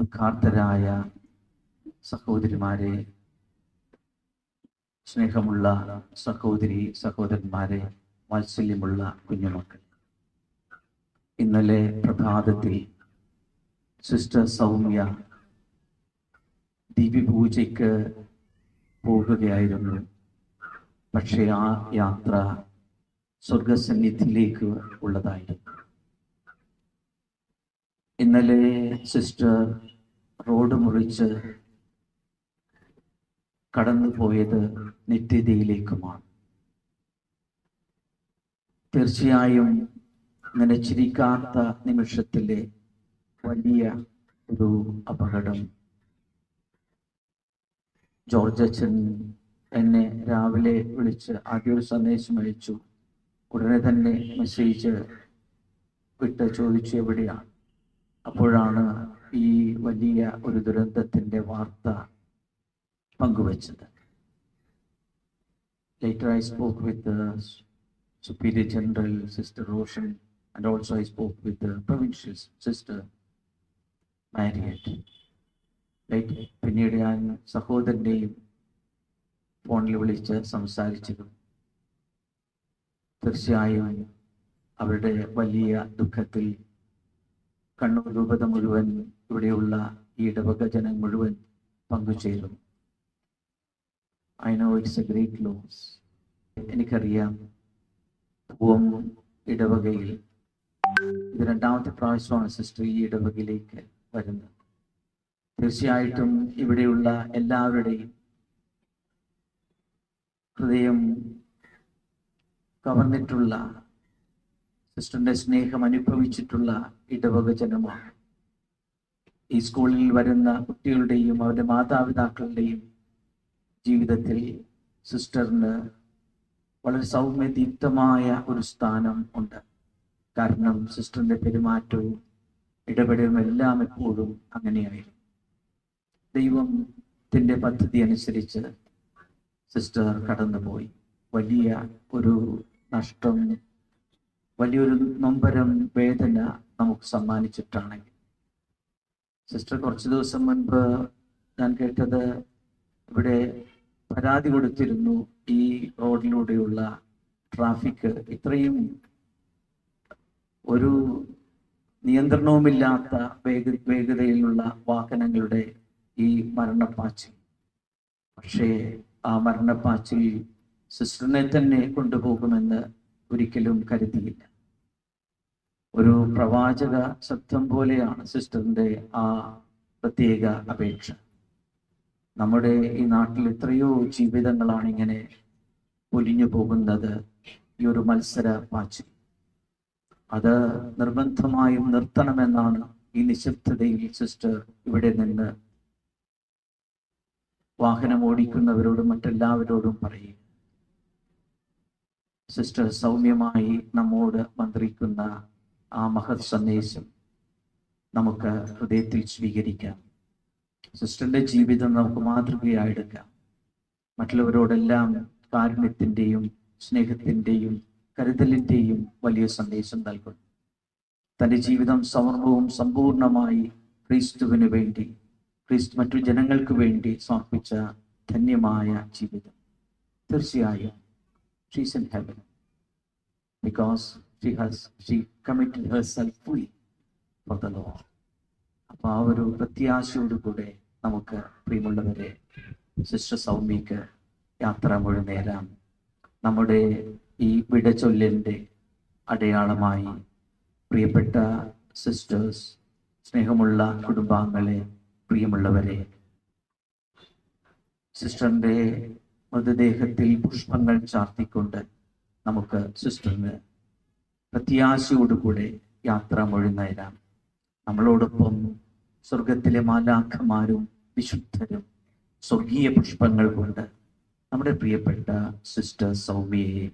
ദുഃഖാർത്ഥരായ സഹോദരിമാരെ സ്നേഹമുള്ള സഹോദരി സഹോദരന്മാരെ വാത്സല്യമുള്ള കുഞ്ഞുമക്കൾ. ഇന്നലെ പ്രഭാതത്തിൽ സിസ്റ്റർ സൗമ്യ ദിവ്യപൂജയ്ക്ക് പോകുകയായിരുന്നു. പക്ഷേ ആ യാത്ര സ്വർഗസന്നിധിയിലേക്ക് ഉള്ളതായിരുന്നു. ഇന്നലെ സിസ്റ്റർ റോഡ് മുറിച്ച് കടന്നുപോയത് നിത്യതയിലേക്കുമാണ്. തീർച്ചയായും നനച്ചിരിക്കാത്ത നിമിഷത്തിലെ വലിയ ഒരു അപകടം. ജോർജ് അച്ഛൻ എന്നെ രാവിലെ വിളിച്ച് ആദ്യ ഒരു സന്ദേശം അയച്ചു. ഉടനെ തന്നെ മെസ്സേജ് വിട്ട് ചോദിച്ചു എവിടെയാണ്. അപ്പോഴാണ് ഈ വലിയ ഒരു ദുരന്തത്തിന്റെ വാർത്ത പങ്കുവച്ചത് Later, I spoke with the Superior General, Sister Roshan, and also I spoke with the provincial sister, Marriott. പിന്നീട് ഞാൻ സഹോദരനെയും ഫോണിൽ വിളിച്ച് സംസാരിച്ചതും തീർച്ചയായും അവരുടെ വലിയ ദുഃഖത്തിൽ കണ്ണൂർ രൂപത മുഴുവൻ ഇവിടെയുള്ള ഈ ഇടവക ജനം മുഴുവൻ പങ്കുചേരും. I know it's a great loss എനിക്കറിയാം പൂവം ഇടവകയിൽ. ഇത് രണ്ടാമത്തെ പ്രാവശ്യമാണ് സിസ്റ്റർ ഈ ഇടവകയിലേക്ക് വരുന്നത്. തീർച്ചയായിട്ടും ഇവിടെയുള്ള എല്ലാവരുടെയും ഹൃദയം കവർന്നിട്ടുള്ള സിസ്റ്ററിന്റെ സ്നേഹം അനുഭവിച്ചിട്ടുള്ള ഇടവക ജനമാണ്. ഈ സ്കൂളിൽ വരുന്ന കുട്ടികളുടെയും അവരുടെ മാതാപിതാക്കളുടെയും ജീവിതത്തിൽ സിസ്റ്ററിന് വളരെ സൗമ്യദീപ്തമായ ഒരു സ്ഥാനം ഉണ്ട്. കാരണം സിസ്റ്ററിന്റെ പെരുമാറ്റവും ഇടപെടലും എല്ലാം എപ്പോഴും അങ്ങനെയായിരുന്നു. ദൈവത്തിന്റെ പദ്ധതി അനുസരിച്ച് സിസ്റ്റർ കടന്നുപോയി. വലിയ ഒരു നഷ്ടം വലിയൊരു നൊമ്പരം വേദന നമുക്ക് സമ്മാനിച്ചിട്ടാണെങ്കിൽ. സിസ്റ്റർ കുറച്ച് ദിവസം മുൻപ് ഞാൻ കേട്ടത് ഇവിടെ പരാതി കൊടുത്തിരുന്നു ഈ റോഡിലൂടെയുള്ള ട്രാഫിക്. ഇത്രയും ഒരു നിയന്ത്രണവുമില്ലാത്ത വേഗ വേഗതയിലുള്ള വാഹനങ്ങളുടെ ഈ മരണപ്പാച്ചിൽ. പക്ഷേ ആ മരണപ്പാച്ചിൽ സിസ്റ്ററിനെ തന്നെ കൊണ്ടുപോകുമെന്ന് ഒരിക്കലും കരുതിയില്ല. ഒരു പ്രവാചക ശബ്ദം പോലെയാണ് സിസ്റ്ററിന്റെ ആ പ്രത്യേക അപേക്ഷ. നമ്മുടെ ഈ നാട്ടിൽ എത്രയോ ജീവിതങ്ങളാണ് ഇങ്ങനെ പൊലിഞ്ഞു പോകുന്നത് ഈ ഒരു മത്സര പാച്ചിൽ. അത് നിർബന്ധമായും നിർത്തണമെന്നാണ് ഈ നിശബ്ദതയിൽ സിസ്റ്റർ ഇവിടെ നിന്ന് വാഹനം ഓടിക്കുന്നവരോടും മറ്റെല്ലാവരോടും പറയും സിസ്റ്റർ സൗമ്യമായി നമ്മോട് മന്ത്രിക്കുന്ന ആ മഹത് സന്ദേശം നമുക്ക് ഹൃദയത്തിൽ സ്വീകരിക്കാം. സിസ്റ്ററിന്റെ ജീവിതം നമുക്ക് മാതൃകയായെടുക്കാം മറ്റുള്ളവരോടെല്ലാം കാരുണ്യത്തിന്റെയും സ്നേഹത്തിന്റെയും കരുതലിന്റെയും വലിയ സന്ദേശം നൽകുന്നു. തന്റെ ജീവിതം സമർപ്പവും സമ്പൂർണമായി ക്രിസ്തുവിന് വേണ്ടി ക്രിസ്തു മറ്റു ജനങ്ങൾക്ക് വേണ്ടി സമർപ്പിച്ച ധന്യമായ ജീവിതം. തീർച്ചയായും she's in heaven because she has she committed herself fully for the Lord. അപ്പൊ ആ ഒരു പ്രത്യാശയോടുകൂടെ നമുക്ക് പ്രിയമുള്ളവരെ ശിഷ്യ സൗമ്യക്ക് യാത്ര മുഴുവൻ നേരാം നമ്മുടെ ഈ വിടചൊല്ലിന്റെ അടയാളമായി പ്രിയപ്പെട്ട സിസ്റ്റേഴ്സ് സ്നേഹമുള്ള കുടുംബാംഗങ്ങളെ പ്രിയമുള്ളവരെ സിസ്റ്ററിന്റെ മൃതദേഹത്തിൽ പുഷ്പങ്ങൾ ചാർത്തിക്കൊണ്ട് നമുക്ക് സിസ്റ്ററിന് പ്രത്യാശയോടുകൂടെ യാത്ര മൊഴിനേരാം നമ്മളോടൊപ്പം സ്വർഗത്തിലെ മാലാഖമാരും വിശുദ്ധരും സ്വർഗീയ പുഷ്പങ്ങൾ കൊണ്ട് നമ്മുടെ പ്രിയപ്പെട്ട സിസ്റ്റർ സൗമ്യയെ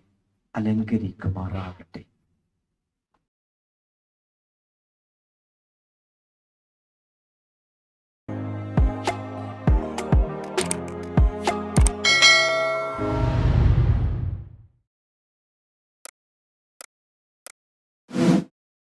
അലങ്കരിക്കുമാറാകട്ടെ.